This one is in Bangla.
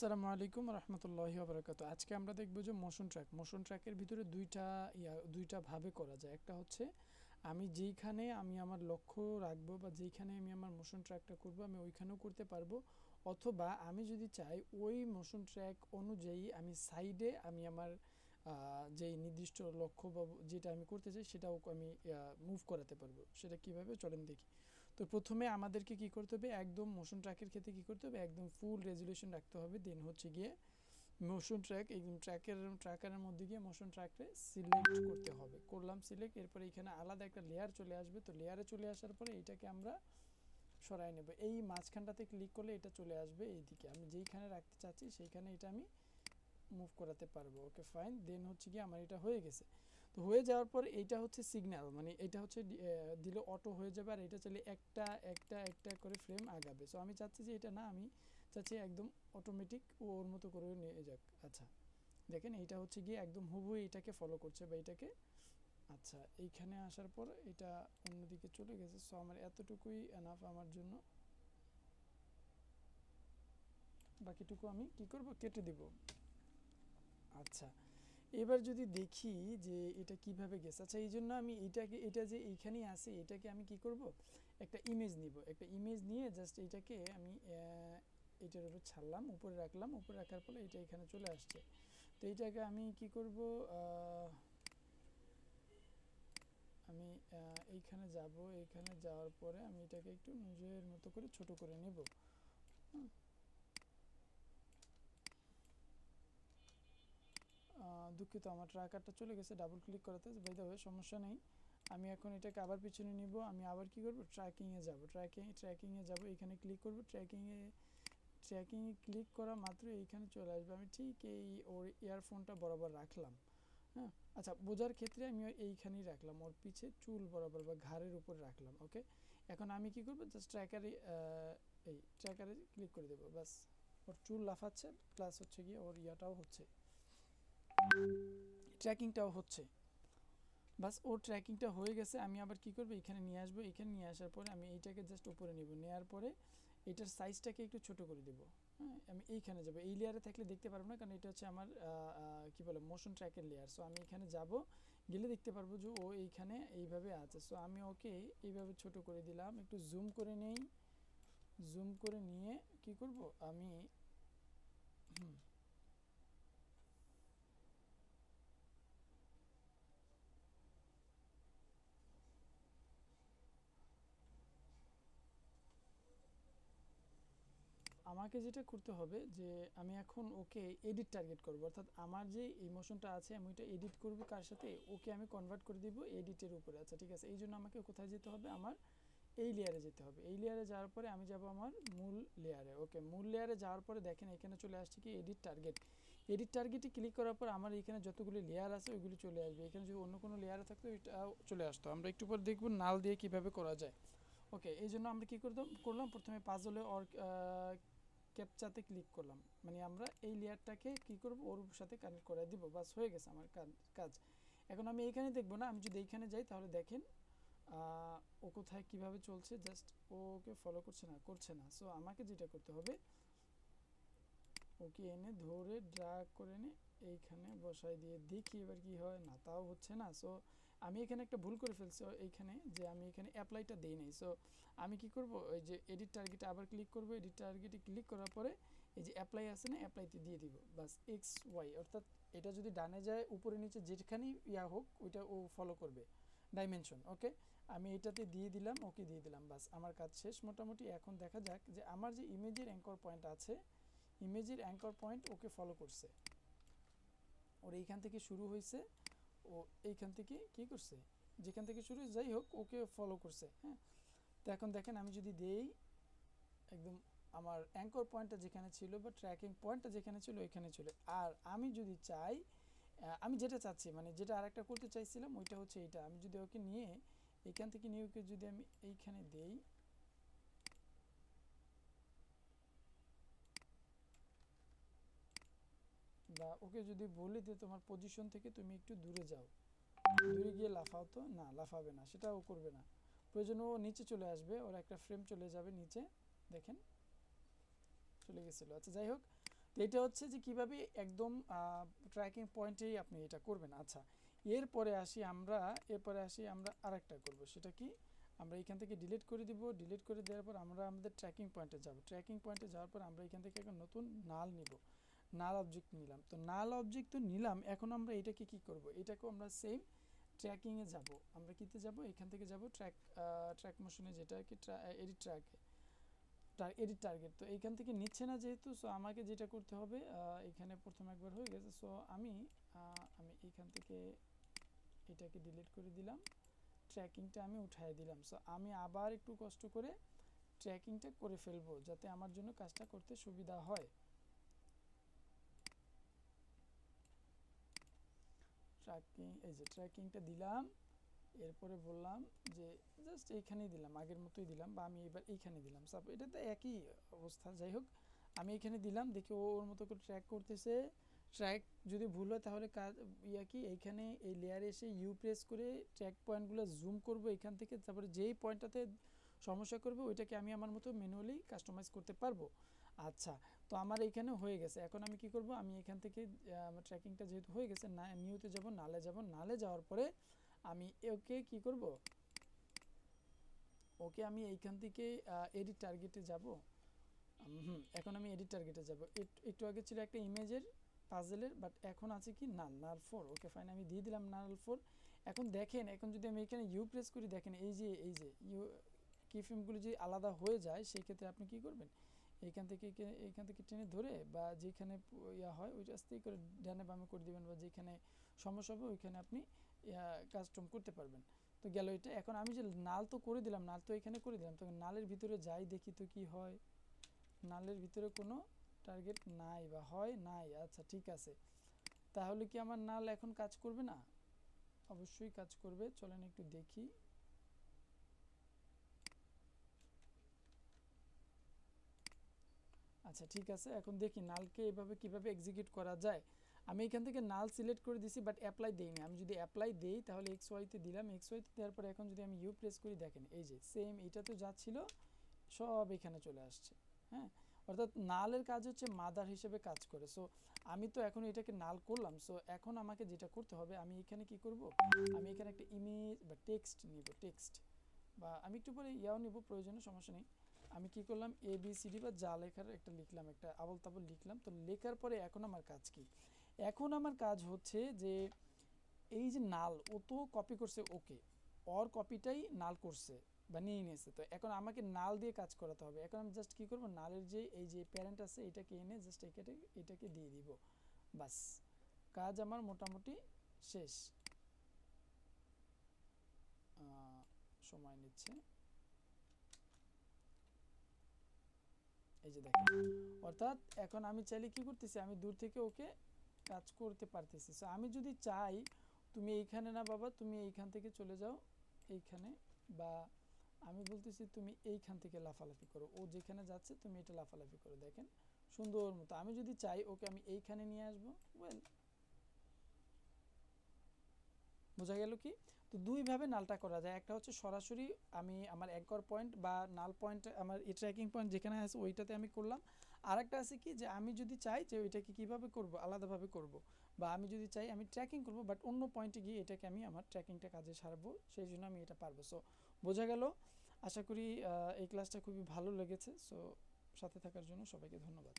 আসসালামু আলাইকুম রহমতুল্লাহি বারাকাতু আজকে আমরা দেখব যে মোশন ট্র্যাক। মোশন ট্র্যাকের ভিতরে দুইটা ইয়া, দুইটা ভাবে করা যায়। একটা হচ্ছে, আমি যেইখানে আমি আমার লক্ষ্য রাখব বা যেইখানে আমি আমার মোশন ট্র্যাকটা করব, আমি ওইখানেও করতে পারব। অথবা আমি যদি চাই, ওই মোশন ট্র্যাক অনুযায়ী আমি সাইডে আমি আমার যেই নির্দিষ্ট লক্ষ্য বা যেটা আমি করতে চাই, সেটাও আমি মুভ করাতে পারব। সেটা কীভাবে? চলেন দেখি। তো প্রথমে আমাদেরকে কি করতে হবে? একদম মোশন ট্র্যাকের ক্ষেত্রে কি করতে হবে? একদম ফুল রেজুলেশন রাখতে হবে। দেন হচ্ছে গিয়ে মোশন ট্র্যাক একদম ট্র্যাকের ট্র্যাকারের মধ্যে গিয়ে মোশন ট্র্যাককে সিলেক্ট করতে হবে। করলাম সিলেক্ট এরপরে এখানে আলাদা একটা লেয়ার চলে আসবে। তো লেয়ারে চলে আসার পরে এটাকে আমরা সরাই নেব। এই মাঝখানটাতে ক্লিক করলে এটা চলে আসবে এইদিকে। আমি যেইখানে রাখতে চাচ্ছি, সেইখানে এটা আমি মুভ করাতে পারব। ওকে ফাইন দেন হচ্ছে গিয়ে আমার এটা হয়ে গেছে। তো হয়ে যাওয়ার পর এইটা হচ্ছে সিগন্যাল মানে এটা হচ্ছে দিলে অটো হয়ে যাবে আর এটা চাইলে একটা একটা একটা করে ফ্রেম আগাবে। সো আমি চাচ্ছি যে এটা না, আমি চাচ্ছি একদম অটোমেটিক ওর মতো করে নিয়ে যাক। আচ্ছা দেখেন এইটা হচ্ছে গিয়ে একদম হুবহু এটাকে ফলো করছে বা এটাকে আচ্ছা এইখানে আসার পর এটা অন্যদিকে চলে গেছে। সো আমার এতটুকুই এনাফ আমার জন্য। বাকিটুকু আমি কি করব? কেটে দিব। আচ্ছা এবার যদি দেখি যে এটা কীভাবে গেছে আচ্ছা এই জন্য আমি এটাকে, এটা যে এইখানেই আছে, এটাকে আমি কি করব? একটা ইমেজ নিব। একটা ইমেজ নিয়ে জাস্ট এটাকে আমি এটার উপর ছাড়লাম, উপরে রাখলাম, উপরে রাখার ফলে এটা এখানে চলে আসছে। তো এইটাকে আমি কি করব? আমি এইখানে যাব, এইখানে যাওয়ার পরে আমি এটাকে একটু নিজের মতো করে ছোট করে নেব হুম। আহ, দুঃখিত, আমার ট্র্যাকারটা চলে গেছে ডাবল ক্লিক করাতে। বাই দ্য সমস্যা নেই। আমি এখন এটাকে আবার পিছনে নিব। আমি আবার কি করব? ট্র্যাকিংয়ে যাব। ট্র্যাকিং ট্র্যাকিংয়ে যাব। এখানে ক্লিক করব। ট্র্যাকিংয়ে ট্র্যাকিংয়ে ক্লিক করা মাত্র এইখানে চলে আসবে। আমি ঠিক এই ওর ইয়ারফোনটা বরাবর রাখলাম। হ্যাঁ? আচ্ছা বোঝার ক্ষেত্রে আমি এইখানেই রাখলাম। ওর পিছে চুল বরাবর বা ঘাড়ের উপর রাখলাম ওকে এখন আমি কি করব? জাস্ট ট্র্যাকারে এই ট্র্যাকারে ক্লিক করে দেবো। বাস ওর চুল লাফাচ্ছে প্লাস হচ্ছে গিয়ে ওর ইয়াটাও হচ্ছে। ট্র্যাকিংটাও হচ্ছে। বাস ওর ট্র্যাকিংটা হয়ে গেছে আমি আবার কি করব? এখানে নিয়ে আসব এখানে নিয়ে আসার পরে আমি এইটাকে জাস্ট উপরে নিব। নেওয়ার পরে এটার সাইজটাকে একটু ছোট করে দেবো। হ্যাঁ আমি এইখানে যাব। এই লেয়ারে থাকলে দেখতে পারব না কারণ এটা হচ্ছে আমার কি বলে মোশন ট্র্যাকের লেয়ার সো আমি এখানে যাব গেলে দেখতে পারব যে ও এইখানে এইভাবে আছে। সো আমি ওকে এইভাবে ছোট করে দিলাম। একটু জুম করে নেই। জুম করে নিয়ে কি করব? আমি হুম, আমাকে যেটা করতে হবে যে আমি এখন ওকে এডিট টার্গেট করব। অর্থাৎ আমার যে ইমোশনটা আছে, আমি ওইটা এডিট করব কার সাথে? ওকে আমি কনভার্ট করে দিব এডিটের উপরে। আচ্ছা ঠিক আছে। এই জন্য আমাকে কোথায় যেতে হবে? আমার এই লেয়ারে যেতে হবে। এই লেয়ারে যাওয়ার পরে আমি যাব আমার মূল লেয়ারে ওকে মূল লেয়ারে যাওয়ার পরে দেখেন এখানে চলে আসছে কি এডিট টার্গেট এডিট টার্গেটে ক্লিক করার পর আমার এখানে যতগুলি লেয়ার আছে, ওইগুলি চলে আসবে। এখানে যদি অন্য কোনো লেয়ারে থাকতো এটাও চলে আসতো। আমরা একটু পর দেখব নাল দিয়ে কীভাবে করা যায়। ওকে এই জন্য আমরা কি করতাম, করলাম। প্রথমে পাজলে অর ক্যাপচাতে ক্লিক করলাম। মানে আমরা এই লেয়ারটাকে কি করব? ওর সাথে কানেক্ট করে দিব। বাস, হয়ে গেছে আমার কাজ- এখন আমি এইখানে দেখব না, আমি যদি এইখানে যাই তাহলে দেখেন ও কোথায় কীভাবে চলছে জাস্ট ওকে ফলো করছে না করছে না। সো আমাকে যেটা করতে হবে, ওকে এনে ধরে ড্রাগ করে এনে এইখানে বসাই দিয়ে দেখি এবার কি হয় না, তাও হচ্ছে না। সো আমি এখানে একটা ভুল করে ফেলছি এইখানে যে আমি এখানে অ্যাপ্লাইটা দিই নাই। সো আমি কি করব? ওই যে এডিট টার্গেটে আবার ক্লিক করব। এডিট টার্গেটে ক্লিক করার পরে এই যে অ্যাপ্লাই আছে না অ্যাপ্লাইতে দিয়ে দিব। বাস এক্স ওয়াই অর্থাৎ এটা যদি ডানে যায়, উপরে নিচে যেখানেই ইয়া হোক, ওইটা ও ফলো করবে। ডাইমেনশন ওকে আমি এটাতে দিয়ে দিলাম, ওকে দিয়ে দিলাম। বাস আমার কাজ শেষ মোটামুটি। এখন দেখা যাক যে আমার যে ইমেজের অ্যাঙ্কর পয়েন্ট আছে ইমেজের অ্যাঙ্কর পয়েন্ট ওকে ফলো করছে। ওর এইখান থেকে শুরু হয়েছে ও এইখান থেকে কি করছে? যেখান থেকে শুরু যাই হোক, ওকে ফলো করছে হ্যাঁ? তো এখন দেখেন, আমি যদি দেই, একদম আমার অ্যাঙ্কর পয়েন্টটা যেখানে ছিল বা ট্র্যাকিং পয়েন্টটা যেখানে ছিল, ওইখানে ছিল আর আমি যদি চাই আমি যেটা চাচ্ছি মানে যেটা আরেকটা করতে চাইছিলাম, ওইটা হচ্ছে এইটা। আমি যদি ওকে নিয়ে এইখান থেকে নিয়ে ওকে যদি আমি এইখানে দেই বা ওকে যদি বলি যে তোমার পজিশন থেকে তুমি একটু দূরে যাও দূরে গিয়ে লাফাও তো? না লাফাবে না সেটা ও করবে না। প্রয়োজন ও নিচে চলে আসবে ওর একটা ফ্রেম চলে যাবে নিচে দেখেন চলে গেছিল। আচ্ছা যাই হোক তো এটা হচ্ছে যে কীভাবে একদম ট্র্যাকিং পয়েন্টেই আপনি এটা করবেন। আচ্ছা এরপরে আসি আমরা এরপরে আসি আমরা আরেকটা করব। সেটা কি? আমরা এখান থেকে ডিলিট করে দিব। ডিলিট করে দেওয়ার পর আমরা আমাদের ট্র্যাকিং পয়েন্টে যাব। ট্র্যাকিং পয়েন্টে যাওয়ার পর আমরা এখান থেকে একটা নতুন নাল নিব। নাল অবজেক্ট নিলাম। তো নাল অবজেক্ট তো নিলাম, এখন আমরা এটাকে কি করব? এটাকেও আমরা সেম ট্র্যাকিংয়ে যাব। আমরা কিতে যাব, এখান থেকে যাব ট্র্যাক ট্র্যাক মোশনে যেটা কি এডিট ট্র্যাকে এডিট টার্গেট তো এইখান থেকে নিচ্ছে না যেহেতু সো আমাকে যেটা করতে হবে এখানে প্রথম একবার হয়ে গেছে। সো আমি আমি এইখান থেকে এটাকে ডিলিট করে দিলাম। ট্র্যাকিংটা আমি উঠাই দিলাম। সো আমি আবার একটু কষ্ট করে ট্র্যাকিংটা করে ফেলব, যাতে আমার জন্য কাজটা করতে সুবিধা হয়। ট্র্যাকিং এই যে ট্র্যাকিংটা দিলাম, এরপরে বললাম যে জাস্ট এইখানেই দিলাম, আগের মতোই দিলাম বা আমি এবার এইখানে দিলাম। সাপ এটা তো একই অবস্থা, যাই হোক, আমি এখানে দিলাম, দেখি ওর মতো করে ট্র্যাক করতেছে। ট্র্যাক যদি ভুল হয় তাহলে কাজ, ইয়া কি, এইখানে এই লেয়ারে এসে ইউ প্রেস করে ট্র্যাক পয়েন্টগুলো জুম করব এখান থেকে, তারপরে যেই পয়েন্টটাতে সমস্যা করবে, ওইটাকে আমি আমার মতো ম্যানুয়ালি কাস্টমাইজ করতে পারব। আচ্ছা তো আমার এইখানে হয়ে গেছে। এখন আমি কি করব? আমি এখান থেকে আমার ট্র্যাকিংটা যেহেতু হয়ে গেছে, না নিউতে যাব, নালে যাব, নালে যাওয়ার পরে আমি ওকে কি করব? ওকে আমি এইখান থেকে এডিট টার্গেটে যাব। হুম, এখন আমি এডিট টার্গেটে যাব। একটু আগে ছিল একটা ইমেজের পাজেলের বাট এখন আছে কি? নাল নাল ফোর ওকে ফাইন আমি দিয়ে দিলাম নাল ফোর এখন দেখেন, এখন যদি আমি এখানে ইউ প্রেস করি, দেখেন, এই যে এই যে ইউ কি যদি আলাদা হয়ে যায়, সেই ক্ষেত্রে আপনি কি করবেন? এইখান থেকে এইখান থেকে টেনে ধরে বা যেখানে ইয়া হয়, ওই আস্তেই করে ডানে বামে করে দিবেন বা যেখানে সমস্যা হবে, ওইখানে আপনি কাস্টম করতে পারবেন। তো গেল এটা। এখন আমি যে নাল তো করে দিলাম, নাল তো এখানে করে দিলাম, তো নালের ভিতরে যাই, দেখি তো কি হয়। নালের ভিতরে কোনো টার্গেট নাই বা হয় নাই। আচ্ছা ঠিক আছে। তাহলে কি আমার নাল এখন কাজ করবে না? অবশ্যই কাজ করবে। চলেন একটু দেখি। আচ্ছা ঠিক আছে, এখন দেখি নালকে এভাবে কীভাবে এক্সিকিউট করা যায়। আমি এখান থেকে নাল সিলেক্ট করে দিছি বাট অ্যাপ্লাই দেইনি। আমি যদি অ্যাপ্লাই দেই, তাহলে এক্স ওয়াইতে দিলাম। এক্স ওয়াইতে দেওয়ার পরে এখন যদি আমি ইউ প্রেস করি, দেখেন, এই যে সেম এটা তো যা ছিল সব এখানে চলে আসছে হ্যাঁ? অর্থাৎ নালের কাজ হচ্ছে মাদার হিসেবে কাজ করে। সো আমি তো এখন এটাকে নাল করলাম। সো এখন আমাকে যেটা করতে হবে, আমি এখানে কি করব? আমি এখানে একটা ইমেজ বা টেক্সট নিব টেক্সট বা আমি একটু পরে ইয়াও নিব, প্রয়োজনে সমস্যা নেই। আমি কি করলাম? এ বি সি ডি বা যা লেখার একটা লিখলাম, একটা আবল তাবল লিখলাম। তো লেখার পরে এখন আমার কাজ কি? এখন আমার কাজ হচ্ছে যে এই যে নাল, ও তো কপি করছে, ওকে। ওর কপিটাই নাল করছে বা নিয়ে নিয়েছে। তো এখন আমাকে নাল দিয়ে কাজ করাতে হবে। এখন আমি জাস্ট কি করব? নালের যে, এই যে প্যারেন্ট আছে, এটাকে এনে জাস্ট এটাকে এটাকে দিয়ে দিব। বাস। কাজ আমার মোটামুটি শেষ। সময় নিচ্ছে। এই যে দেখেন। অর্থাৎ এখন আমি চাইলে কি করতেছি, আমি দূর থেকে ওকে কাজ করতে পারতেছি। সো আমি যদি চাই, তুমি এইখানে না বাবা, তুমি এইখান থেকে চলে যাও, এইখানে, বা আমি বলতেছি তুমি এইখান থেকে লাফালাফি করো। ও যেখানে যাচ্ছে, তুমি এটা লাফালাফি করো। দেখেন, সুন্দর মতো। আমি যদি চাই, ওকে আমি এইখানে নিয়ে আসব ওয়েল বোঝা গেল কি? তো দুইভাবে নালটা করা যায়। একটা হচ্ছে সরাসরি আমি আমার একর পয়েন্ট বা নাল পয়েন্ট আমার এই ট্র্যাকিং পয়েন্ট যেখানে আছে ওইটাতে আমি করলাম। আর একটা আছে কি যে আমি যদি চাই যে ওইটাকে কীভাবে করব, আলাদাভাবে করব বা আমি যদি চাই আমি ট্র্যাকিং করব বাট অন্য পয়েন্টে গিয়ে এটাকে আমি আমার ট্র্যাকিংটা কাজে সারবো, সেই জন্য আমি এটা পারব। সো বোঝা গেল। আশা করি এই ক্লাসটা খুবই ভালো লেগেছে। সো সাথে থাকার জন্য সবাইকে ধন্যবাদ।